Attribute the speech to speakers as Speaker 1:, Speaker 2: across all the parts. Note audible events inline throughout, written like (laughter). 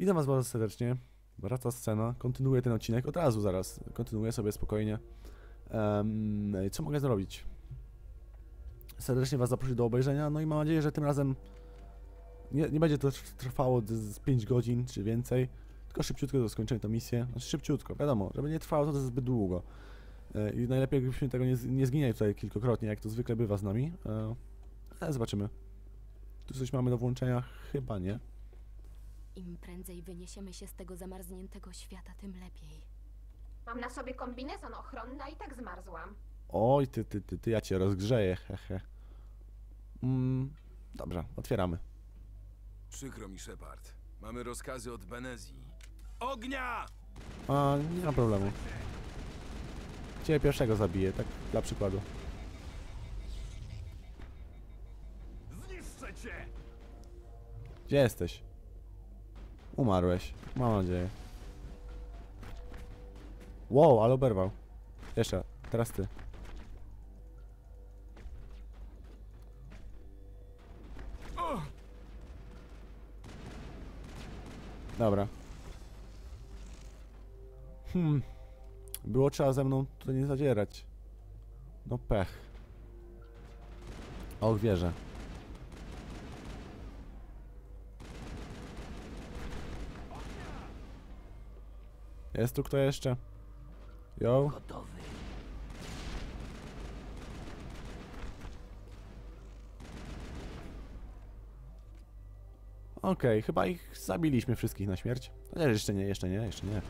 Speaker 1: Witam was bardzo serdecznie. Wraca scena. Kontynuuję ten odcinek od razu zaraz. Kontynuuję sobie spokojnie. Em, co mogę zrobić? Serdecznie was zaprosić do obejrzenia. No i mam nadzieję, że tym razem nie, nie będzie to trw- trwało z- z 5 godzin czy więcej. Tylko szybciutko do skończenia tę misję. Znaczy szybciutko, wiadomo, żeby nie trwało to zbyt długo. E, I najlepiej, gdybyśmy tego nie, nie zginęli tutaj kilkakrotnie, jak to zwykle bywa z nami. E, ale zobaczymy. Tu coś mamy do włączenia? Chyba nie.
Speaker 2: Im prędzej wyniesiemy się z tego zamarzniętego świata, tym lepiej.
Speaker 3: Mam na sobie kombinezon ochronny, a i tak zmarzłam.
Speaker 1: Oj, ty, ty, ty, ty, ja cię rozgrzeję, hehe. Mm, dobra, otwieramy.
Speaker 4: Przykro mi, Shepard. Mamy rozkazy od Benezji. Ognia!
Speaker 1: A, nie ma problemu. Ciebie pierwszego zabiję, tak dla przykładu.
Speaker 4: Zniszczę cię!
Speaker 1: Gdzie jesteś? Umarłeś, mam nadzieję. Wow, ale oberwał. Jeszcze, teraz ty. Dobra. Hmm. Było trzeba ze mną to nie zadzierać. No pech. Och, wierzę. Jest tu kto jeszcze? Yo?
Speaker 5: Gotowy.
Speaker 1: Okej, chyba ich zabiliśmy wszystkich na śmierć. Chociaż jeszcze nie, jeszcze nie, jeszcze nie.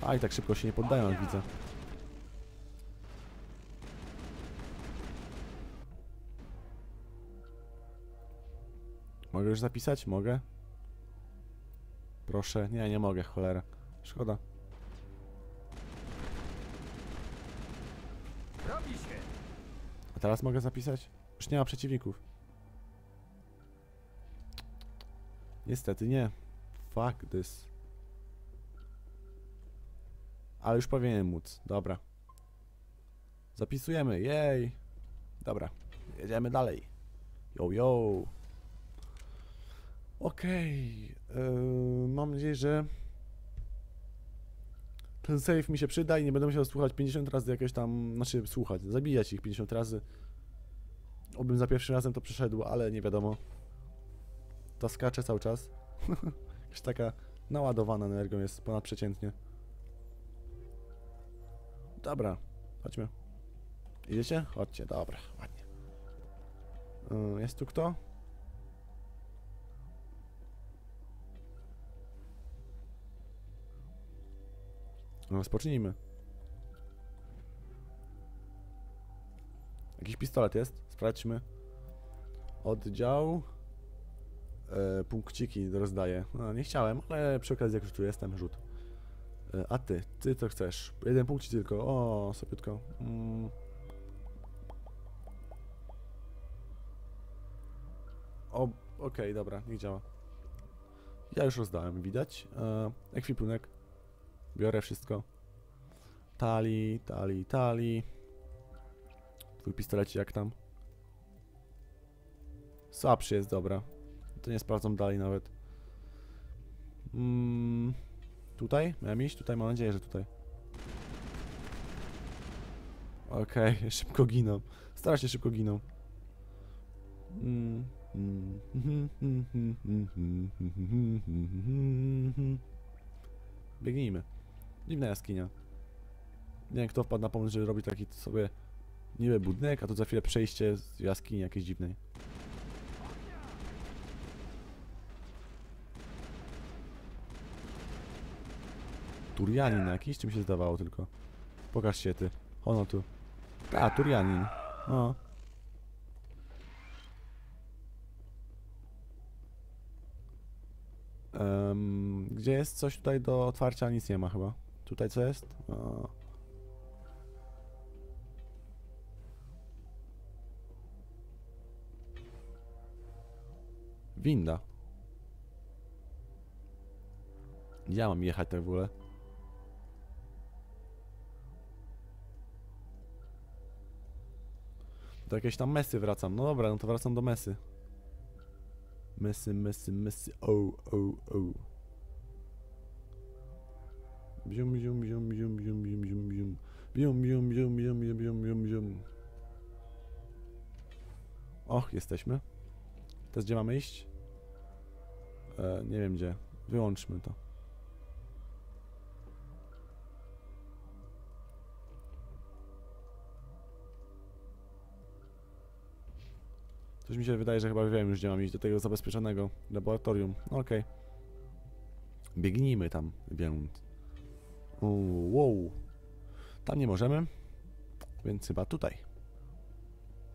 Speaker 1: A i tak szybko się nie poddają, jak widzę. Mogę już zapisać? Mogę? Proszę. Nie, nie mogę, cholera. Szkoda. Teraz mogę zapisać? Już nie ma przeciwników. Niestety nie. Fuck this. Ale już powinienem móc. Dobra. Zapisujemy. Jej. Dobra. Jedziemy dalej. Yo, yo. Okej. Yy, mam nadzieję, że ten save mi się przyda i nie będę musiał słuchać 50 razy jakieś tam, znaczy słuchać, zabijać ich 50 razy. Obym za pierwszym razem to przeszedł, ale nie wiadomo. Ta skacze cały czas. (laughs) Jakaś taka naładowana energią jest ponadprzeciętnie. Dobra, chodźmy. Idziecie? Chodźcie, dobra, ładnie. Yy, Jest tu kto? Rozpocznijmy. Jakiś pistolet jest? Sprawdźmy. Oddział. E, punkciki rozdaję. No, nie chciałem, ale przy okazji jak już tu jestem, rzut. E, a ty? Ty co chcesz? Jeden punkcik tylko. O, sopiutko. Mm. O, okej, dobra, niech działa. Ja już rozdałem, widać. E, ekwipunek. Biorę wszystko. Tali, tali, tali. Twój pistolecik jak tam? Słabszy jest, dobra. To nie sprawdzam dalej nawet. Mm, tutaj? Miałem iść? Tutaj mam nadzieję, że tutaj. Okej, szybko giną. Strasznie szybko giną. Mm, mm, mhm, mhm, mhm, mhm, mhm, mhm. Biegnijmy. Dziwna jaskinia. Nie wiem kto wpadł na pomysł, żeby robić taki sobie niby budynek, a tu za chwilę przejście z jaskini jakiejś dziwnej. Turianin jakiś? Czym się zdawało tylko? Pokaż się ty. Ono tu. A, Turianin. O. Em, gdzie jest coś tutaj do otwarcia? Nic nie ma chyba. Tutaj co jest? O. Winda. Gdzie ja mam jechać tak w ogóle? Do jakiejś tam mesy wracam. No dobra, no to wracam do mesy. Mesy, mesy, mesy. O, o, o. Bium, bium, bium, bium, bium, bium, bium, bium. Bium, bium, bium, bium, bium, bium, bium, bium. Och, jesteśmy. Teraz gdzie mamy iść? E, nie wiem gdzie. Wyłączmy to. Coś mi się wydaje, że chyba wiem już gdzie mam iść, do tego zabezpieczonego laboratorium. No okej. Biegnijmy tam, więc... Wow. Tam nie możemy, więc chyba tutaj.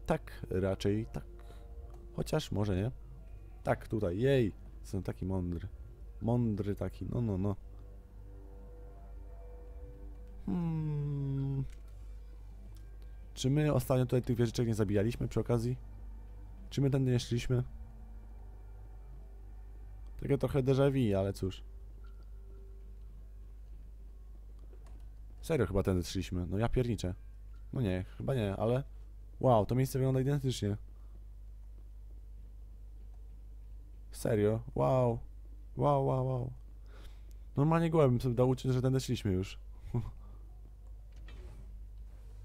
Speaker 1: Tak, raczej tak. Chociaż może nie. Tak, tutaj, jej. Jestem taki mądry. Mądry taki, no, no, no. Hmm. Czy my ostatnio tutaj tych wieżyczek nie zabijaliśmy przy okazji? Czy my tędy nie szliśmy? Takie trochę déjà vu, ale cóż. Serio chyba tędy szliśmy. No ja pierniczę. No nie, chyba nie, ale... Wow, to miejsce wygląda identycznie. Serio? Wow. Wow, wow, wow. Normalnie gołębym sobie dał uczyć, że tędy szliśmy już. (laughs)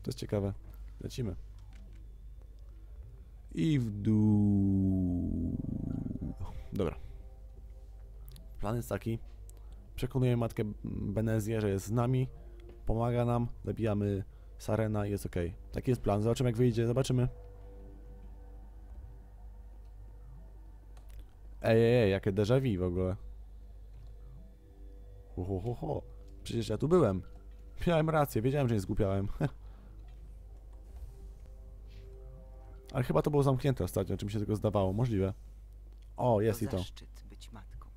Speaker 1: to jest ciekawe. Lecimy. I w dół. Dobra. Plan jest taki. Przekonujemy matkę Benezję, że jest z nami. Pomaga nam. Zabijamy Sarena i jest ok. Taki jest plan. Zobaczymy jak wyjdzie. Zobaczymy. Ej, ej, ej, jakie déjà vu w ogóle. Ho, ho, ho, ho. Przecież ja tu byłem. Miałem rację, wiedziałem, że nie zgłupiałem. (laughs) Ale chyba to było zamknięte ostatnio, czy mi się tego zdawało. Możliwe. O, jest
Speaker 5: to
Speaker 1: i to.
Speaker 5: zaszczyt być matką.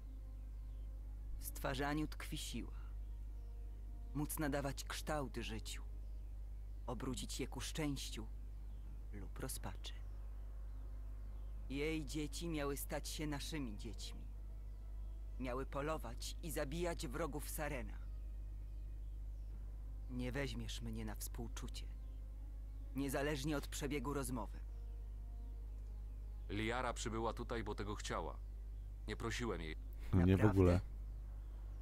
Speaker 5: W stwarzaniu tkwi siła. Móc nadawać kształt życiu. Obrócić je ku szczęściu lub rozpaczy. Jej dzieci miały stać się naszymi dziećmi. Miały polować i zabijać wrogów Sarena. Nie weźmiesz mnie na współczucie. Niezależnie od przebiegu rozmowy.
Speaker 6: Liara przybyła tutaj, bo tego chciała. Nie prosiłem jej.
Speaker 1: Nie w
Speaker 5: Naprawdę?
Speaker 1: ogóle.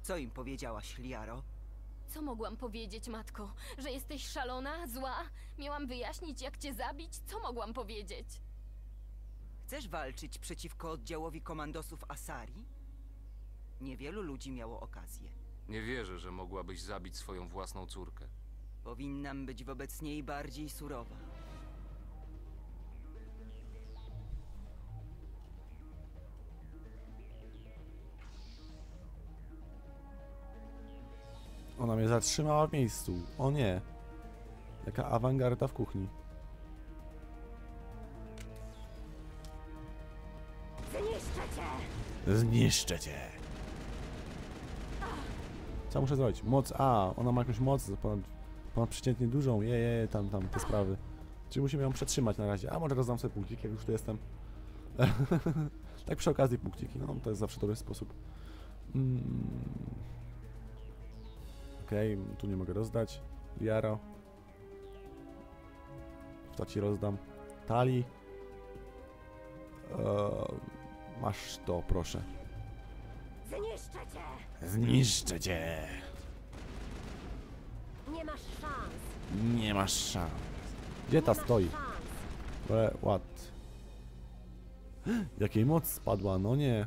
Speaker 5: Co im powiedziałaś, Liaro?
Speaker 2: Co mogłam powiedzieć, matko? Że jesteś szalona, zła? Miałam wyjaśnić, jak cię zabić? Co mogłam powiedzieć?
Speaker 5: Chcesz walczyć przeciwko oddziałowi komandosów Asari? Niewielu ludzi miało okazję.
Speaker 6: Nie wierzę, że mogłabyś zabić swoją własną córkę.
Speaker 5: Powinnam być wobec niej bardziej surowa.
Speaker 1: Ona mnie zatrzymała w miejscu. O nie. Jaka awangarda w kuchni.
Speaker 3: Zniszczę cię!
Speaker 1: Zniszczę cię. Co muszę zrobić? Moc A. Ona ma jakąś moc ponad, ponad przeciętnie dużą. Je, je, tam, tam, te sprawy. Czyli musimy ją przetrzymać na razie. A może rozdam sobie punkciki, jak już tu jestem. (laughs) tak przy okazji punkciki. No, to jest zawsze dobry sposób. Mm. Okej, tu nie mogę rozdać. Liaro. To ci rozdam. Tali. Eee, masz to, proszę.
Speaker 3: Zniszczę cię!
Speaker 1: Zniszczę cię.
Speaker 3: Nie masz szans!
Speaker 1: Nie masz szans. Gdzie ta stoi? Ale ład. (gasps) Jakiej moc spadła, no nie.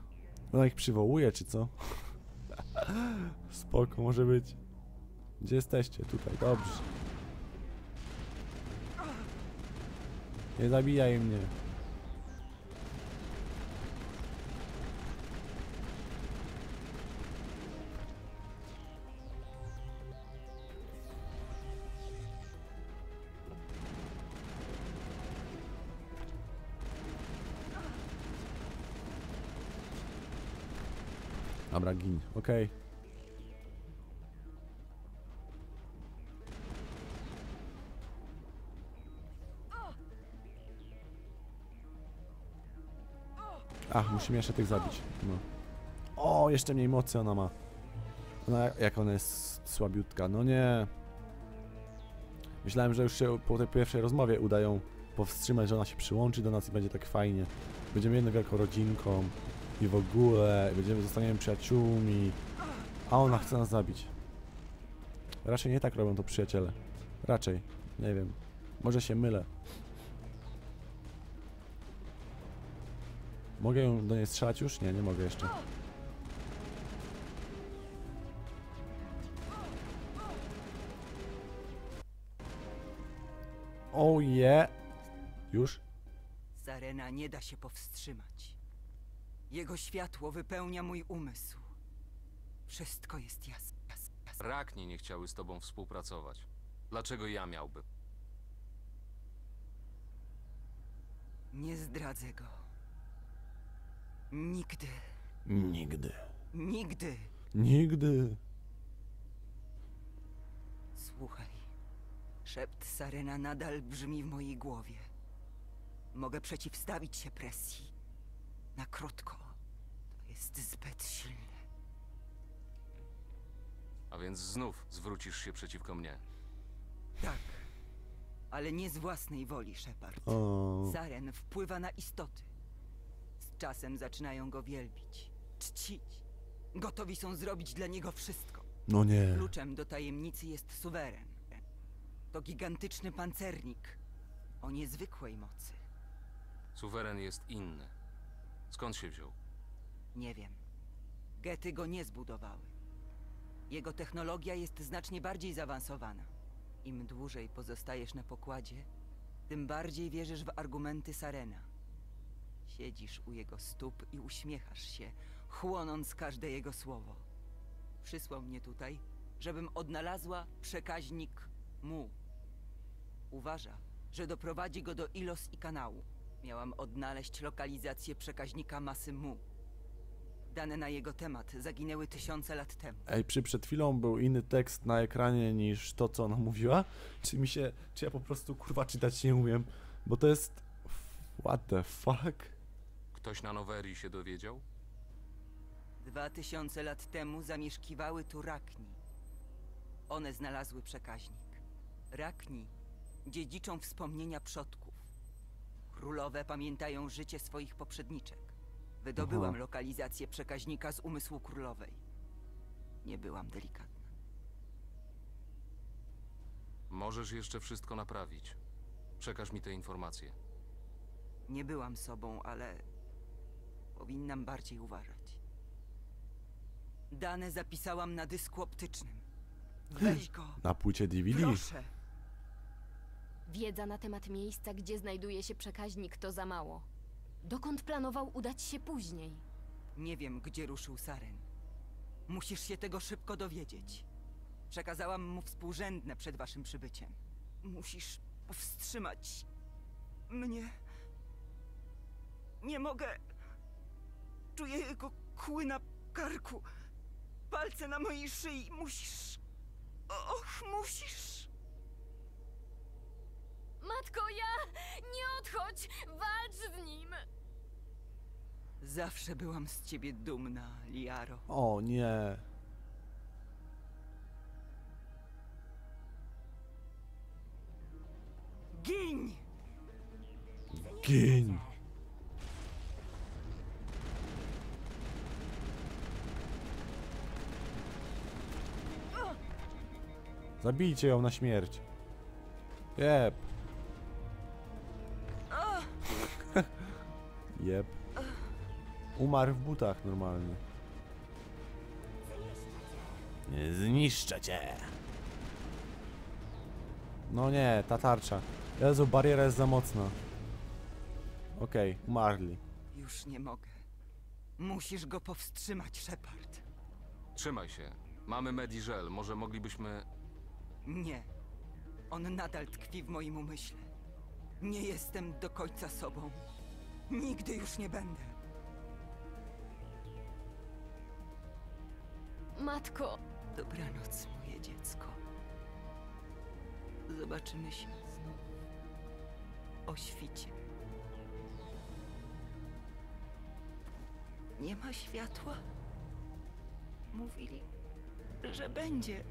Speaker 1: Ona ich przywołuje, czy co? (laughs) Spoko, może być. Gdzie jesteście? Tutaj, dobrze. Nie zabijaj mnie. Dobra, gin. Okej. Ach, musimy jeszcze tych zabić. No. O, jeszcze mniej mocy ona ma. Ona, jak ona jest słabiutka. No nie. Myślałem, że już się po tej pierwszej rozmowie uda ją powstrzymać, że ona się przyłączy do nas i będzie tak fajnie. Będziemy jedną wielką rodzinką i w ogóle będziemy, zostaniemy przyjaciółmi. A ona chce nas zabić. Raczej nie tak robią to przyjaciele. Raczej. Nie wiem. Może się mylę. Mogę ją do niej strzelać już? Nie, nie mogę jeszcze. Oh yeah. Już?
Speaker 5: Zarena nie da się powstrzymać. Jego światło wypełnia mój umysł. Wszystko jest jasne. Jas, jas.
Speaker 6: Rakni nie chciały z tobą współpracować. Dlaczego ja miałbym?
Speaker 5: Nie zdradzę go. Nigdy,
Speaker 1: Nigdy.
Speaker 5: nigdy.
Speaker 1: Nigdy.
Speaker 5: Słuchaj. Szept Sarena nadal brzmi w mojej głowie. Mogę przeciwstawić się presji. Na krótko. To jest zbyt silne.
Speaker 6: A więc znów zwrócisz się przeciwko mnie.
Speaker 5: Tak. Ale nie z własnej woli, Shepard.
Speaker 1: O.
Speaker 5: Saren wpływa na istoty. Czasem zaczynają go wielbić, czcić. Gotowi są zrobić dla niego wszystko.
Speaker 1: No nie.
Speaker 5: Kluczem do tajemnicy jest suweren. To gigantyczny pancernik o niezwykłej mocy.
Speaker 6: Suweren jest inny. Skąd się wziął?
Speaker 5: Nie wiem. Gety go nie zbudowały. Jego technologia jest znacznie bardziej zaawansowana. Im dłużej pozostajesz na pokładzie, tym bardziej wierzysz w argumenty Sarena. Siedzisz u jego stóp i uśmiechasz się, chłonąc każde jego słowo. Przysłał mnie tutaj, żebym odnalazła przekaźnik mu. Uważa, że doprowadzi go do Ilos i kanału. Miałam odnaleźć lokalizację przekaźnika masy mu. Dane na jego temat zaginęły tysiące lat temu.
Speaker 1: Ej, przy przed chwilą był inny tekst na ekranie niż to, co ona mówiła? Czy mi się, czy ja po prostu kurwa czytać nie umiem? Bo to jest... What the fuck?
Speaker 6: Ktoś na Nowerii się dowiedział?
Speaker 5: Dwa tysiące lat temu zamieszkiwały tu Rakni. One znalazły przekaźnik. Rakni dziedziczą wspomnienia przodków. Królowe pamiętają życie swoich poprzedniczek. Wydobyłam
Speaker 1: Aha.
Speaker 5: lokalizację przekaźnika z umysłu królowej. Nie byłam delikatna.
Speaker 6: Możesz jeszcze wszystko naprawić. Przekaż mi te informacje.
Speaker 5: Nie byłam sobą, ale powinnam bardziej uważać. Dane zapisałam na dysku optycznym. Weź go,
Speaker 1: Na płycie DVD?
Speaker 5: proszę.
Speaker 2: Wiedza na temat miejsca, gdzie znajduje się przekaźnik, to za mało. Dokąd planował udać się później?
Speaker 5: Nie wiem, gdzie ruszył Saren. Musisz się tego szybko dowiedzieć. Przekazałam mu współrzędne przed waszym przybyciem. Musisz powstrzymać mnie. Nie mogę. Czuję jego kły na karku. Palce na mojej szyi. Musisz. Och, musisz.
Speaker 2: Matko, ja... Nie odchodź! Walcz z nim!
Speaker 5: Zawsze byłam z ciebie dumna, Liaro.
Speaker 1: O nie.
Speaker 5: Gin!
Speaker 1: Gień. Zabijcie ją na śmierć. Jep. (laughs) Jep. Umarł w butach normalnie. Nie zniszczę cię. No nie, ta tarcza. Jezu, bariera jest za mocna. Okej, umarli.
Speaker 5: Już nie mogę. Musisz go powstrzymać, Shepard.
Speaker 6: Trzymaj się. Mamy Mediżel. Może moglibyśmy...
Speaker 5: Nie. On nadal tkwi w moim umyśle. Nie jestem do końca sobą. Nigdy już nie będę.
Speaker 2: Matko,
Speaker 5: Dobranoc, moje dziecko. Zobaczymy się znów. O świcie. Nie ma światła? Mówili, że będzie.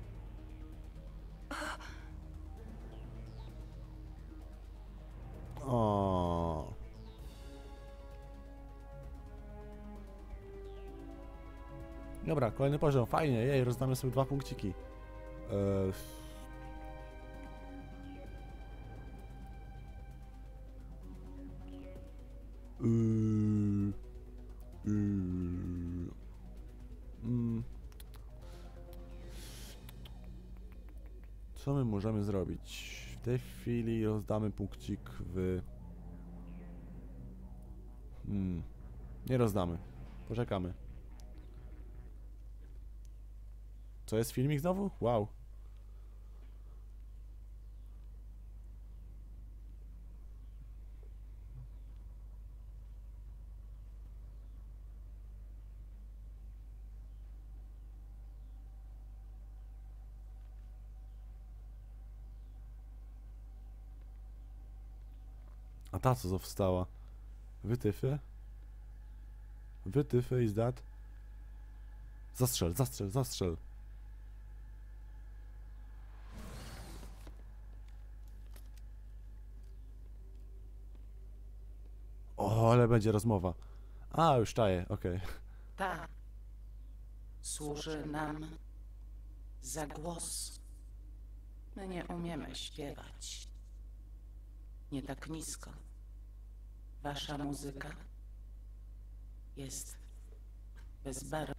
Speaker 1: Dobra, kolejny poziom. Fajnie, jej, rozdamy sobie dwa punkciki. E, Yy, yy, mm. Co my możemy zrobić? W tej chwili rozdamy punkcik w... Hmm. Nie rozdamy. Poczekamy. Co jest filmik znowu? Wow. A ta co została? Wytyfy? Wytyfy is that? Zastrzel, zastrzel, zastrzel. O, ale będzie rozmowa. A, już czaję, okej.
Speaker 7: Ta służy nam za głos. My nie umiemy śpiewać. Nie tak nisko. Wasza muzyka jest bezbarwna.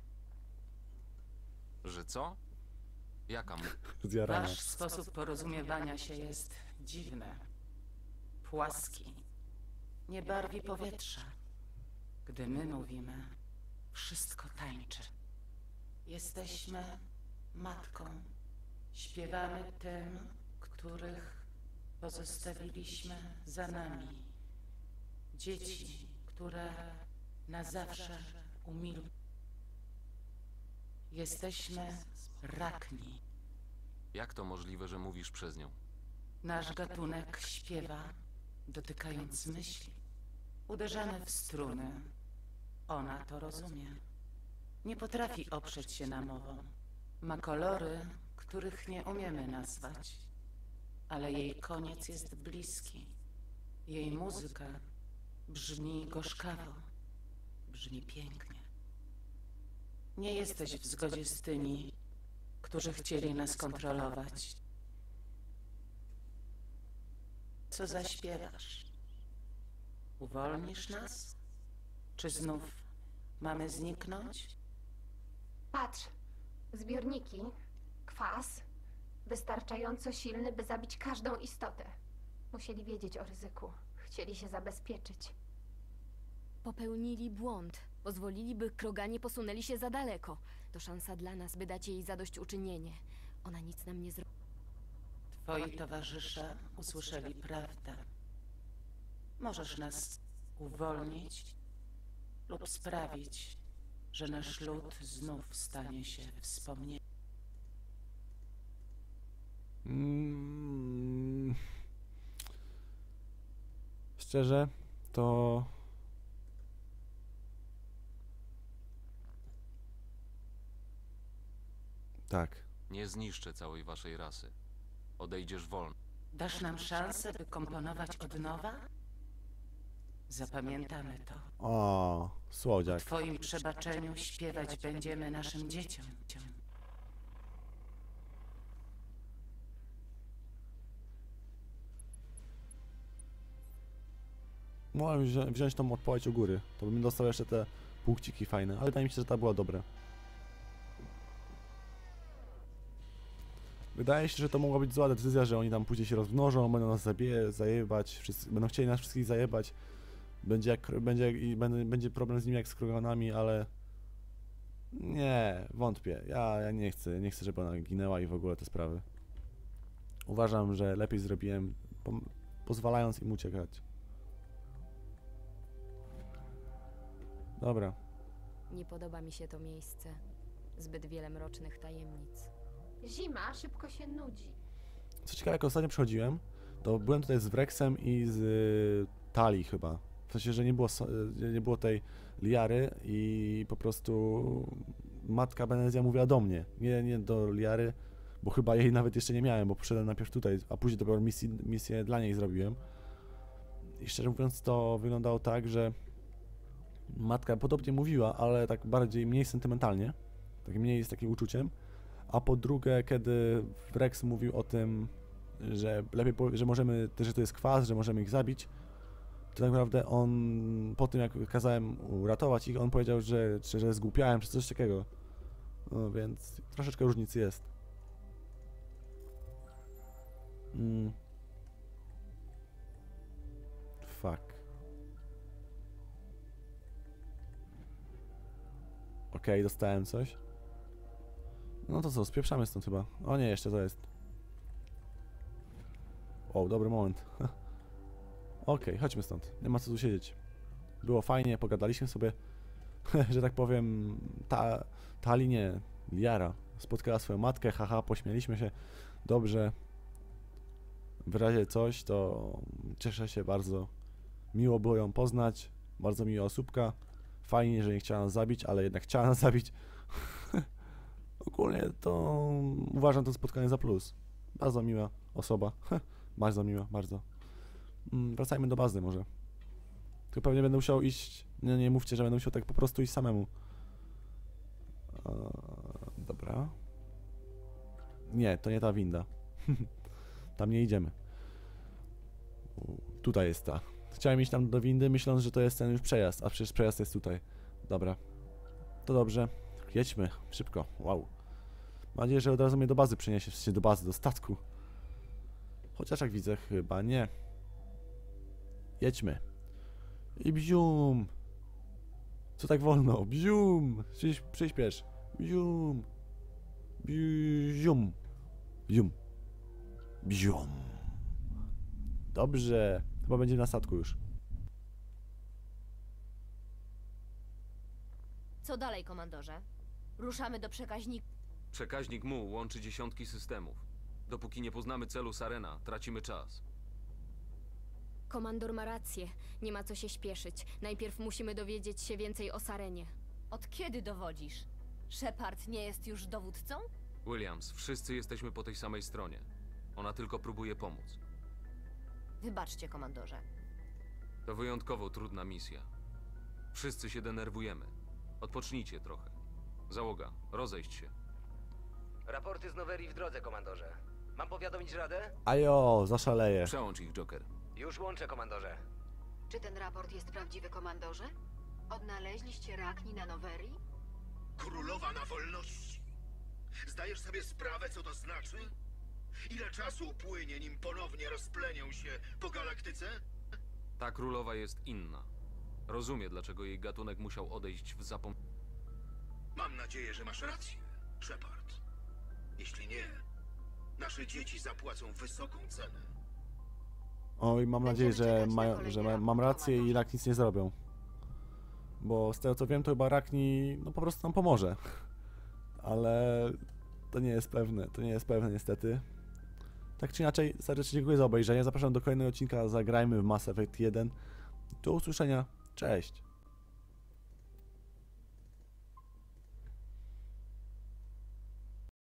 Speaker 6: Że co? Jaka mu?
Speaker 1: Zjarana.
Speaker 7: Wasz sposób porozumiewania się jest dziwny. Płaski. Nie barwi powietrza. Gdy my mówimy, wszystko tańczy. Jesteśmy matką. Śpiewamy tym, których pozostawiliśmy za nami. Dzieci, które na zawsze umilkną. Jesteśmy rakni.
Speaker 6: Jak to możliwe, że mówisz przez nią?
Speaker 7: Nasz gatunek śpiewa, dotykając myśli. Uderzamy w struny. Ona to rozumie. Nie potrafi oprzeć się namowom. Ma kolory, których nie umiemy nazwać. Ale jej koniec jest bliski. Jej muzyka brzmi gorzkawo. Brzmi pięknie. Nie jesteś w zgodzie z tymi, którzy chcieli nas kontrolować. Co zaśpiewasz? Uwolnisz nas? Czy znów mamy zniknąć?
Speaker 3: Patrz, zbiorniki, kwas, wystarczająco silny, by zabić każdą istotę. Musieli wiedzieć o ryzyku. Chcieli się zabezpieczyć.
Speaker 2: Popełnili błąd. Pozwolili, by kroganie posunęli się za daleko. To szansa dla nas, by dać jej zadośćuczynienie. Ona nic nam nie zrobi.
Speaker 7: Twoi towarzysze usłyszeli prawdę. Możesz nas uwolnić lub sprawić, że nasz lud znów stanie się wspomnieniem.
Speaker 1: Mm. Szczerze, to. Tak.
Speaker 6: Nie zniszczę całej waszej rasy. Odejdziesz wolno.
Speaker 7: Dasz nam szansę, by komponować od nowa? Zapamiętamy to.
Speaker 1: O,
Speaker 7: W
Speaker 1: słodziak.
Speaker 7: Twoim przebaczeniu śpiewać będziemy naszym dzieciom.
Speaker 1: Mogłem wzią- wziąć tą odpowiedź u góry. To bym dostał jeszcze te punkciki fajne, ale wydaje mi się, że ta była dobra. Wydaje się, że to mogła być zła decyzja, że oni tam później się rozmnożą, będą nas zabije, zajebać, wszyscy, będą chcieli nas wszystkich zajebać. Będzie, jak, będzie, i będzie, będzie problem z nimi jak z kroganami, ale nie, wątpię. Ja, ja nie chcę, nie chcę, żeby ona ginęła i w ogóle te sprawy. Uważam, że lepiej zrobiłem, pozwalając im uciekać. Dobra.
Speaker 2: Nie podoba mi się to miejsce. Zbyt wiele mrocznych tajemnic.
Speaker 3: Zima szybko się nudzi.
Speaker 1: Co ciekawe, jak ostatnio przychodziłem, to byłem tutaj z Wrexem i z y, Tali chyba. W sensie, że nie było, y, nie było tej Liary i po prostu matka Benezja mówiła do mnie, nie, nie do Liary, bo chyba jej nawet jeszcze nie miałem, bo poszedłem najpierw tutaj, a później dopiero misję, misję dla niej zrobiłem. I szczerze mówiąc, to wyglądało tak, że matka podobnie mówiła, ale tak bardziej, mniej sentymentalnie, tak mniej z takim uczuciem, a po drugie, kiedy Rex mówił o tym, że lepiej, że możemy, że to jest kwas, że możemy ich zabić, to tak naprawdę on, po tym jak kazałem uratować ich, on powiedział, że, że, że zgłupiałem, czy coś takiego. No więc troszeczkę różnicy jest. Mm. Fuck. Okej, dostałem coś. No to co, spieprzamy stąd chyba. O nie, jeszcze to jest. O, dobry moment. (laughs) Okej, chodźmy stąd. Nie ma co tu siedzieć. Było fajnie, pogadaliśmy sobie. (laughs) że tak powiem, ta, Tali nie, Liara spotkała swoją matkę, haha, pośmieliśmy się. Dobrze. W razie coś, to cieszę się bardzo. Miło było ją poznać. Bardzo miła osóbka. Fajnie, że nie chciała nas zabić, ale jednak chciała nas zabić. (laughs) Ogólnie to uważam to spotkanie za plus. Bardzo miła osoba. bardzo miła, bardzo. Mm, Wracajmy do bazy może. Tylko pewnie będę musiał iść. Nie, nie mówcie, że będę musiał tak po prostu iść samemu. Eee, dobra. Nie, to nie ta winda. (laughs) tam nie idziemy. Tutaj jest ta. Chciałem iść tam do windy, myśląc, że to jest ten już przejazd, a przecież przejazd jest tutaj. Dobra. To dobrze. Jedźmy. Szybko. Wow. Mam nadzieję, że od razu mnie do bazy przyniesie. W do bazy, do statku. Chociaż jak widzę, chyba nie. Jedźmy. I bzium. Co tak wolno? Bzium. Przyś, przyspiesz. Bzium. Bzium. Bzium. Bzium. Dobrze. Chyba będziemy na statku już.
Speaker 2: Co dalej, komandorze? Ruszamy do przekaźnika.
Speaker 6: Przekaźnik mu łączy dziesiątki systemów. Dopóki nie poznamy celu Sarena, tracimy czas.
Speaker 2: Komandor ma rację. Nie ma co się śpieszyć. Najpierw musimy dowiedzieć się więcej o Sarenie.
Speaker 8: Od kiedy dowodzisz? Shepard nie jest już dowódcą?
Speaker 6: Williams, wszyscy jesteśmy po tej samej stronie. Ona tylko próbuje pomóc.
Speaker 8: Wybaczcie, komandorze.
Speaker 6: To wyjątkowo trudna misja. Wszyscy się denerwujemy. Odpocznijcie trochę. Załoga, rozejść się.
Speaker 9: Raporty z Nowerii w drodze, komandorze. Mam powiadomić Radę?
Speaker 1: Ajo, zaszaleję.
Speaker 6: Przełącz ich, Joker.
Speaker 9: Już łączę, komandorze.
Speaker 10: Czy ten raport jest prawdziwy, komandorze? Odnaleźliście Rakni na Nowerii?
Speaker 11: Królowa na wolności. Zdajesz sobie sprawę, co to znaczy? Ile czasu upłynie, nim ponownie rozplenią się po galaktyce?
Speaker 6: Ta królowa jest inna. Rozumie, dlaczego jej gatunek musiał odejść w zapomnienie.
Speaker 11: Mam nadzieję, że masz rację, Shepard. Jeśli nie, nasze dzieci zapłacą wysoką cenę.
Speaker 1: Oj, mam nadzieję, że, mają, że ma, mam rację i rak nic nie zrobią. Bo z tego co wiem, to chyba Rakni no po prostu nam pomoże. Ale to nie jest pewne, to nie jest pewne niestety. Tak czy inaczej, serdecznie dziękuję za obejrzenie. Zapraszam do kolejnego odcinka Zagrajmy w Mass Effect 1. Do usłyszenia, cześć!